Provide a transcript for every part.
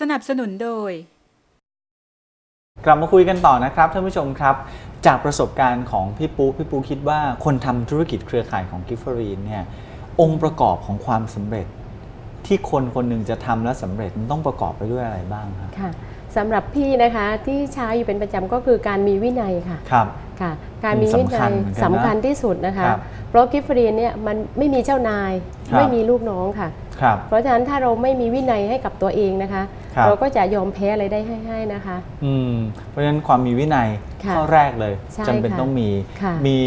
สนับสนุนโดย กลับมาคุยกันต่อนะครับท่านผู้ชมครับ จากประสบการณ์ของพี่ปูพี่ปูคิดว่าคนทำธุรกิจเครือข่ายของกิฟเฟอรีนเนี่ยองค์ประกอบของความสำเร็จ ที่คนคนหนึ่งจะทำแล้วสำเร็จมันต้องประกอบไปด้วยอะไรบ้างครับค่ะสำหรับพี่นะคะที่ใช้อยู่เป็นประจำก็คือการมีวินัยค่ะครับ ค่ะ การมีวิสำคันัญยเหมือนกันนะสำคัญที่สุดนะคะ ครับเพราะกิฟฟรีนเนี่ยมันไม่มีเจ้านายครับ ไม่มีลูกน้องค่ะครับ เพราะฉะนั้นถ้าเราไม่มีวินัยให้กับตัวเองนะคะครับเราก็จะยอมแพ้อะไรได้ให้ๆนะคะอืมเพราะฉะนั้นความมีวินัยค่ะข้อแรกเลยใช่จำเป็นค่ะต้องมีค่ะมี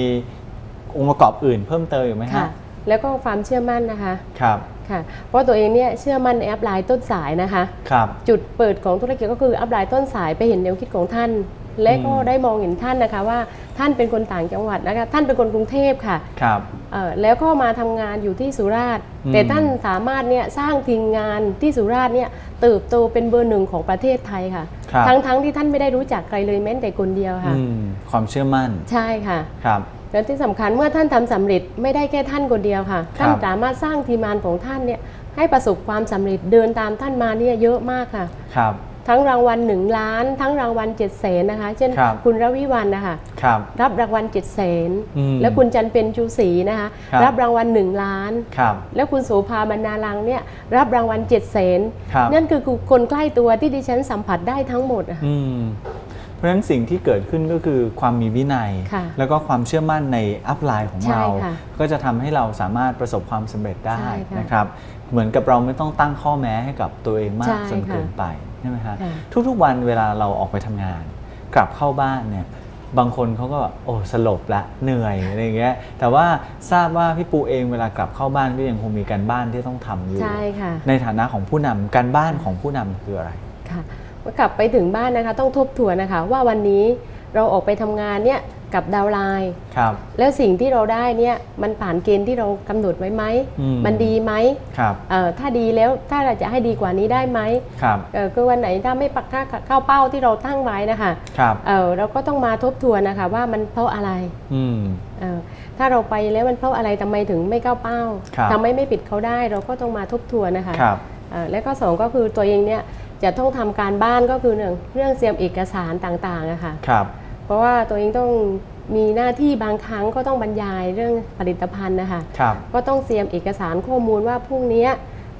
องค์ประกอบอื่นเพิ่มเติมอยู่ไหมค่ะฮะแล้วก็ความเชื่อมั่นนะคะครับค่ะเพราะตัวเองเนี่ยเชื่อมั่นในแอปไลน์ต้นสายนะคะครับจุดเปิดของธุรกิจก็คืออัพไลน์ต้นสายไปเห็นแนวคิดของท่าน และก็อืมได้มองเห็นท่านนะคะว่าท่านเป็นคนต่างจังหวัดนะคะท่านเป็นคนกรุงเทพค่ะครับเอ่อแล้วก็มาทำงานอยู่ที่สุราษฎร์อืมแต่ท่านสามารถเนี่ยสร้างทีมงานที่สุราษฎร์เนี่ยเติบโตเป็นเบอร์หนึ่งของประเทศไทยค่ะครับทั้งๆที่ท่านไม่ได้รู้จักใครเลยแม้แต่คนเดียวค่ะอืมความเชื่อมั่นใช่ค่ะครับแล้วที่สำคัญเมื่อท่านทำสำเร็จไม่ได้แค่ท่านคนเดียวค่ะครับท่านสามารถสร้างทีมงานของท่านเนี่ยให้ประสบความสำเร็จเดินตามท่านมาเนี่ยเยอะมากค่ะครับ ทั้งรางวัลหนึ่งล้าน ทั้งรางวัลเจ็ดแสนนะคะ เช่นครับคุณรวิวันนะคะครับรับรางวัลเจ็ดแสนอืมแล้วคุณจันเป็นจูศรีนะคะครับ รับรางวัลหนึ่งล้าน ครับ แล้วคุณโสภาบรรณาลังเนี่ยรับรางวัลเจ็ดแสนครับนั่นคือคนใกล้ตัวที่ดิฉันสัมผัสได้ทั้งหมดอะอืมเพราะฉะนั้นสิ่งที่เกิดขึ้นก็คือความมีวินัย ค่ะแล้วก็ความเชื่อมั่นในอัพไลน์ของใช่เราค่ะก็จะทำให้เราสามารถประสบความสำเร็จได้ใช่ค่ะนะครับ เหมือนกับเราไม่ต้องตั้งข้อแม้ให้กับตัวเองมาใช่กจนค่ะ เกินไป ใช่ไหมฮะค่ะทุกๆวันเวลาเราออกไปทำงาน กลับเข้าบ้านเนี่ยบางคนเขาก็โอ้สลบละเหนื่อยอะไรอย่างเงี้ยแต่ว่าทราบว่าพี่ปูเองเวลากลับเข้าบ้านก็ยังคงมีการบ้านที่ต้องทำอยู่ใช่ค่ะในฐานะของผู้นำการบ้านของผู้นำคืออะไรค่ะเมื่อกลับไปถึงบ้านนะคะ ต้องทบทวนนะคะ ว่าวันนี้เราออกไปทำงานเนี่ย กับดาวน์ไลน์ครับ แล้วสิ่งที่เราได้เนี่ยมันผ่านเกณฑ์ที่เรากำหนดไว้ไหมอืมมันดีไหมครับเอ่อถ้าดีแล้วถ้าเราจะให้ดีกว่านี้ได้ไหมครับเอ่อคือวันไหนถ้าไม่ปักถ้าเข้าเป้าที่เราตั้งไว้นะคะครับเอ่อเราก็ต้องมาทบทวนนะคะว่ามันเพราะอะไรอืมเอ่อถ้าเราไปแล้วมันเพราะอะไรทำไมถึงไม่เข้าเป้าครับทำไมไม่ปิดเขาได้เราก็ต้องมาทบทวนนะคะครับเอ่อและก็สองก็คือตัวเองเนี่ยจะต้องทำการบ้านก็คือหนึ่งเรื่องเตรียมเอกสารต่างๆอะค่ะครับ เพราะว่าตัวเองต้องมีหน้าที่บางครั้งก็ต้องบรรยายเรื่องผลิตภัณฑ์นะคะครับ ก็ต้องเตรียมเอกสารข้อมูลว่าพรุ่งเนี้ย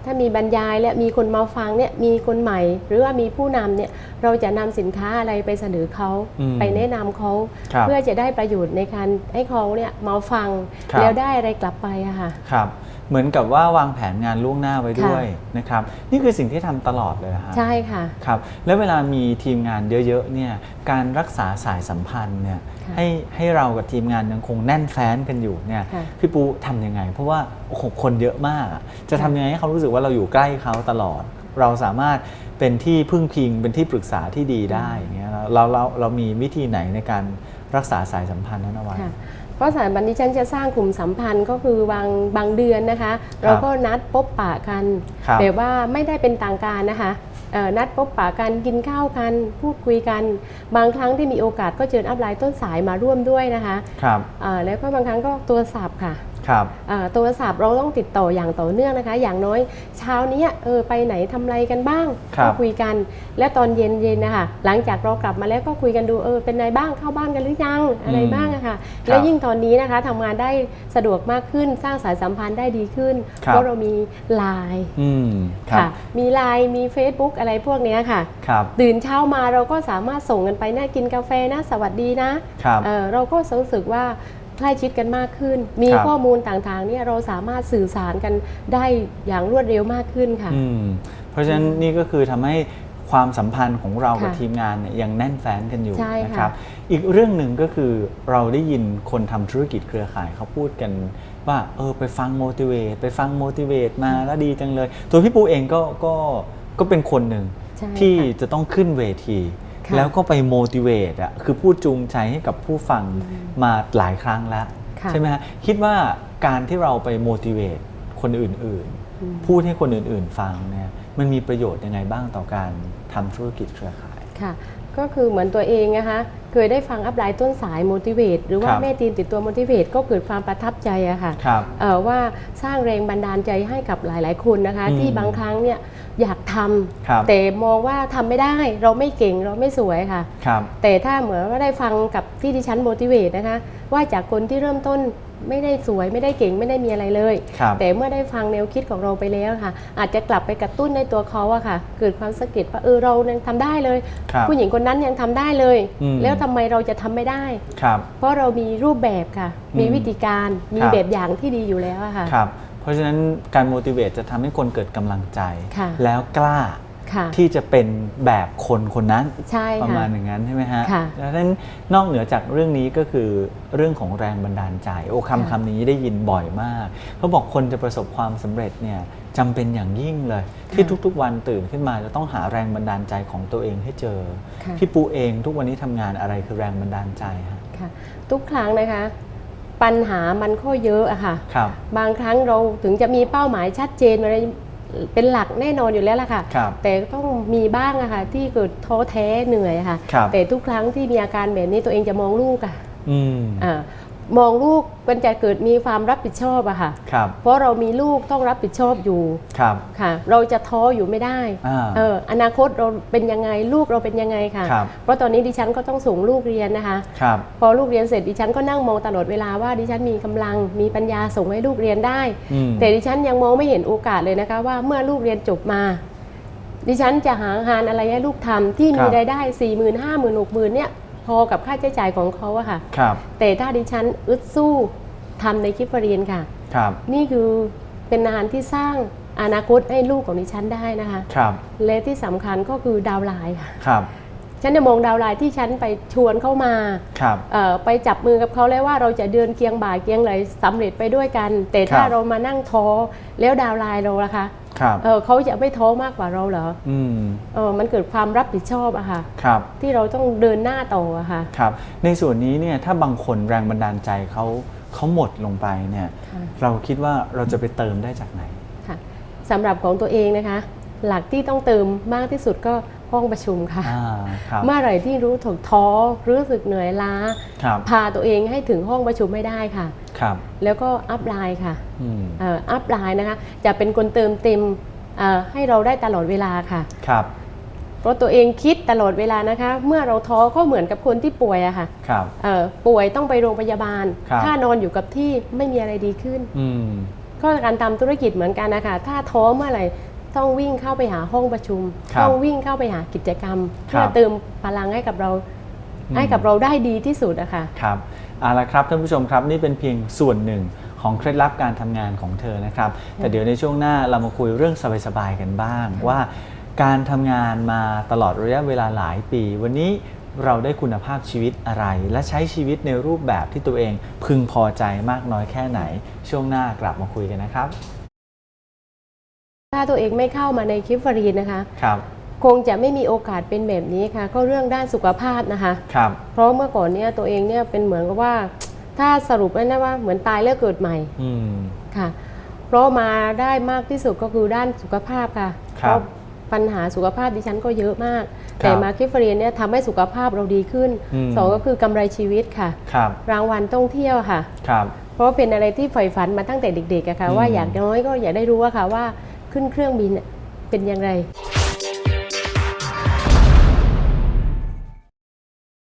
ถ้ามีบรรยายและมีคนมาฟังเนี่ยมีคนใหม่ หรือว่ามีผู้นำเนี่ยเราจะนำสินค้าอะไรไปเสนอเขาอืมไปแนะนำเขาครับเพื่อจะได้ประโยชน์ในการให้เขาเนี่ยมาฟังครับ แล้วได้อะไรกลับไปอะค่ะ ครับ เหมือนกับว่าวางแผนงานล่วงหน้าไว้ค่ะด้วยนะครับนี่คือสิ่งที่ทำตลอดเลยฮะใช่ค่ะครับแล้วเวลามีทีมงานเยอะๆเนี่ยการรักษาสายสัมพันธ์เนี่ยค่ะให้ให้เรากับทีมงานยังคงแน่นแฟ้นกันอยู่เนี่ยค่ะพี่ปูทำยังไง เพราะว่าโอ้โหคนเยอะมากอะจะทำยังไงให้เขารู้สึกว่าเราอยู่ใกล้เขาตลอด เราสามารถเป็นที่พึ่งพิงเป็นที่ปรึกษาที่ดีได้อย่างเงี้ยเราเราเรามีวิธีไหนในการรักษาสายสัมพันธ์นั้นเอาไว้ค่ะเพ ราะสถาบันดิฉันจะสร้างกลุ่มสัมพันธ์ก็คือบางบางเดือนนะคะ เราก็นัดพบปะกันครับแบบว่าไม่ได้เป็นต่างการนะคะเอ่อนัดพบปะกันกินข้าวกัน พูดคุยกัน บางครั้งที่มีโอกาสก็เชิญอัพไลน์ต้นสายมาร่วมด้วยนะคะครับเอ่อแล้วก็บางครั้งก็ตัวสับค่ะ ครับเอ่อโทรศัพท์เราต้องติดต่ออย่างต่อเนื่องนะคะ อย่างน้อยเช้าเนี้ยเออไปไหนทำอะไรกันบ้างครับก็คุยกัน และตอนเย็นๆนะคะหลังจากเรากลับมาแล้วก็คุยกันดูเออเป็นไงบ้างเข้าบ้านกันหรือยังอะไรอืมบ้างอะค่ะครับแล้วยิ่งตอนนี้นะคะทำงานได้สะดวกมากขึ้นสร้างสายสัมพันธ์ได้ดีขึ้นครับเพราะเรามีไลน์อืมครับค่ะมีไลน์มี Facebook อะไรพวกเนี้ยค่ะครับตื่นเช้ามาเราก็สามารถส่งกันไปนะกินกาแฟนะสวัสดีนะครับเอ่อเราก็รู้สึกว่า ใกล้ชิดกันมากขึ้น มีครับ ข้อมูลต่างๆเนี่ยเราสามารถสื่อสารกันได้อย่างรวดเร็วมากขึ้นค่ะ อืมเพราะฉะนั้นนี่ก็คือทำให้ความสัมพันธ์ของเรากับค่ะทีมงานเนี่ยยังแน่นแฟ้นกันอยู่ใช่ค่ะนะครับ อีกเรื่องหนึ่งก็คือเราได้ยินคนทำธุรกิจเครือข่ายเขาพูดกันว่าเออไปฟัง motivate ไปฟัง motivate มาแล้วดีจังเลย ตัวพี่ปูเองก็ก็ก็เป็นคนหนึ่งใช่ที่ค่ะ จะต้องขึ้นเวทีค่ะ แล้วก็ไป motivate อะคือพูดจูงใจให้กับผู้ฟังมาหลายครั้งแล้วค่ะใช่ไหมฮะคิดว่าการที่เราไป motivate คนอื่นอืมๆพูดให้คนอื่นๆฟังเนี่ยมันมีประโยชน์ยังไงบ้างต่อการทำธุรกิจเครือข่ายค่ะก็คือเหมือนตัวเองนะคะเคยได้ฟังอัพไลน์ต้นสาย motivate หรือว่าครับแม่ทีมติดตัว motivate ก็เกิดความประทับใจอะค่ะครับเอ่อว่าสร้างแรงบันดาลใจให้กับหลาย ๆ คนนะคะอืมที่บางครั้งเนี่ยอยาก ททครับำแต่มองว่าทำไม่ได้เราไม่เก่งเราไม่สวยค่ะ ครับ แต่ถ้าเหมือนว่าได้ฟังกับที่ดิฉัน motivate นะคะ ว่าจากคนที่เริ่มต้นไม่ได้สวยไม่ได้เก่งไม่ได้มีอะไรเลย ครับแต่เมื่อได้ฟังแนวคิดของเราไปแล้วค่ะ อาจจะกลับไปกระตุ้นในตัวเขาอะค่ะ เกิดความสะกิดว่าเออเรายังทำได้เลย ครับผู้หญิงคนนั้นยังทำได้เลย อืม แล้วทำไมเราจะทำไม่ได้ ครับ เพราะเรามีรูปแบบค่ะอืมมีวิธีการมีครับ แบบอย่างที่ดีอยู่แล้วอะค่ะ ครับ เพราะฉะนั้นการ motivate จะทำให้คนเกิดกำลังใจ ค่ะแล้วกล้าค่ะที่จะเป็นแบบคนคนนั้นใช่ประค่ะมาณอย่างนั้นใช่ไหมฮะค่ะดังนั้นนอกเหนือจากเรื่องนี้ก็คือเรื่องของแรงบันดาลใจ โอ้คำค่ะคำนี้ได้ยินบ่อยมากเขาบอกคนจะประสบความสำเร็จเนี่ยจำเป็นอย่างยิ่งเลย ที่ทุกๆวันตื่นขึ้นมาจะต้องหาแรงบันดาลใจของตัวเองให้เจอ ค่ะ พี่ปูเองทุกวันนี้ทำงานอะไรคือแรงบันดาลใจฮะ ค่ะทุกครั้งนะคะ ปัญหามันก็เยอะอะค่ะครับ บางครั้งเราถึงจะมีเป้าหมายชัดเจนอะไรเป็นหลักแน่นอนอยู่แล้วล่ะค่ะครับแต่ต้องมีบ้างอะค่ะที่เกิดท้อแท้เหนื่อยอะค่ะครับแต่ทุกครั้งที่มีอาการแบบนี้ตัวเองจะมองลูกอะอื มอ่ามองลูกมันจะเกิดมีความรับผิดชอบอะค่ะ ครับ เพราะเรามีลูกต้องรับผิดชอบอยู่ครับ ค่ะ เราจะท้ออยู่ไม่ได้อ่าเอออนาคตเราเป็นยังไงลูกเราเป็นยังไงค่ะ ครับ เพราะตอนนี้ดิฉันก็ต้องส่งลูกเรียนนะคะ ครับ พอลูกเรียนเสร็จดิฉันก็นั่งมองตลอดเวลาว่าดิฉันมีกำลังมีปัญญาส่งให้ลูกเรียนได้ อืม แต่ดิฉันยังมองไม่เห็นโอกาสเลยนะคะ ว่าเมื่อลูกเรียนจบมา ดิฉันจะหางานอะไรให้ลูกทำที่มีรายได้4ี่หมื่นห้าหมื่นหกหมื่นเนี่ย พอกับค่าใช้จ่ายของเขาอะค่ะ ครับ แต่ถ้าดิฉันอึดสู้ทำในคลิปเรียนค่ะ ครับ นี่คือเป็นงานที่สร้างอนาคตให้ลูกของดิฉันได้นะคะ ครับ และที่สำคัญก็คือดาวน์ไลน์ค่ะ ครับ ฉันจะมองดาวน์ไลน์ที่ฉันไปชวนเข้ามาครับ เอ่อไปจับมือกับเขาแล้วว่าเราจะเดินเคียงบ่าเคียงไหลสำเร็จไปด้วยกัน แต่ถ้าครับ เรามานั่งท้อแล้วดาวน์ไลน์เราล่ะคะครับ เออเขาจะไม่ท้อมากกว่าเราเหรออืมเออมันเกิดความรับผิดชอบอะค่ะครับที่เราต้องเดินหน้าต่ออะค่ะครับในส่วนนี้เนี่ยถ้าบางคนแรงบันดาลใจเขาเขาหมดลงไปเนี่ยค่ะเราคิดว่าเราจะไปเติมได้จากไหนค่ะสำหรับของตัวเองนะคะ หลักที่ต้องเติมมากที่สุดก็ ห้องประชุมค่ะอ่าครับเมื่อไหร่ที่รู้ถกท้อรู้สึกเหนื่อยล้าครับพาตัวเองให้ถึงห้องประชุมไม่ได้ค่ะครับแล้วก็อัพไลน์ค่ะอืมเอ่ออัพไลน์นะคะจะเป็นคนเติมเต็มเอ่อให้เราได้ตลอดเวลาค่ะครับเพราะตัวเองคิดตลอดเวลานะคะ เมื่อเราท้อก็เหมือนกับคนที่ป่วยอะค่ะครับเอ่อป่วยต้องไปโรงพยาบาลครับถ้านอนอยู่กับที่ไม่มีอะไรดีขึ้นอืมก็การทำธุรกิจเหมือนกันนะคะถ้าท้อเมื่อไหร่ ต้องวิ่งเข้าไปหาห้องประชุม ครับต้องวิ่งเข้าไปหากิจกรรมครับเพื่อเติมพลังให้กับเราอืมให้กับเราได้ดีที่สุดอะค่ะ ครับเอาละครับท่านผู้ชมครับนี่เป็นเพียงส่วนหนึ่งของเคล็ดลับการทำงานของเธอนะครับ แต่เดี๋ยวในช่วงหน้าเรามาคุยเรื่องสบายๆกันบ้าง ว่าการทำงานมาตลอดระยะเวลาหลายปี วันนี้เราได้คุณภาพชีวิตอะไร และใช้ชีวิตในรูปแบบที่ตัวเองพึงพอใจมากน้อยแค่ไหน ช่วงหน้ากลับมาคุยกันนะครับ ถ้าตัวเองไม่เข้ามาในคลิปฟรีนนะคะครับคงจะไม่มีโอกาสเป็นแบบนี้ค่ะ ก็เรื่องด้านสุขภาพนะคะครับเพราะเมื่อก่อนเนี่ยตัวเองเนี่ยเป็นเหมือนกับว่า ถ้าสรุปได้นะว่าเหมือนตายแล้วเกิดใหม่อืมค่ะ เพราะมาได้มากที่สุดก็คือด้านสุขภาพค่ะครับเพราะปัญหาสุขภาพดิฉันก็เยอะมากครับแต่มาคลิปฟรีนเนี่ยทำให้สุขภาพเราดีขึ้นอืมสองก็คือกำไรชีวิตค่ะครับรางวัลท่องเที่ยวค่ะครับเพราะเป็นอะไรที่ใฝ่ฝันมาตั้งแต่เด็กๆอะค่ะอืมว่าอยากน้อยก็อยากได้รู้ว่าค่ะว่า ขึ้นเครื่องบินเป็นอย่างไร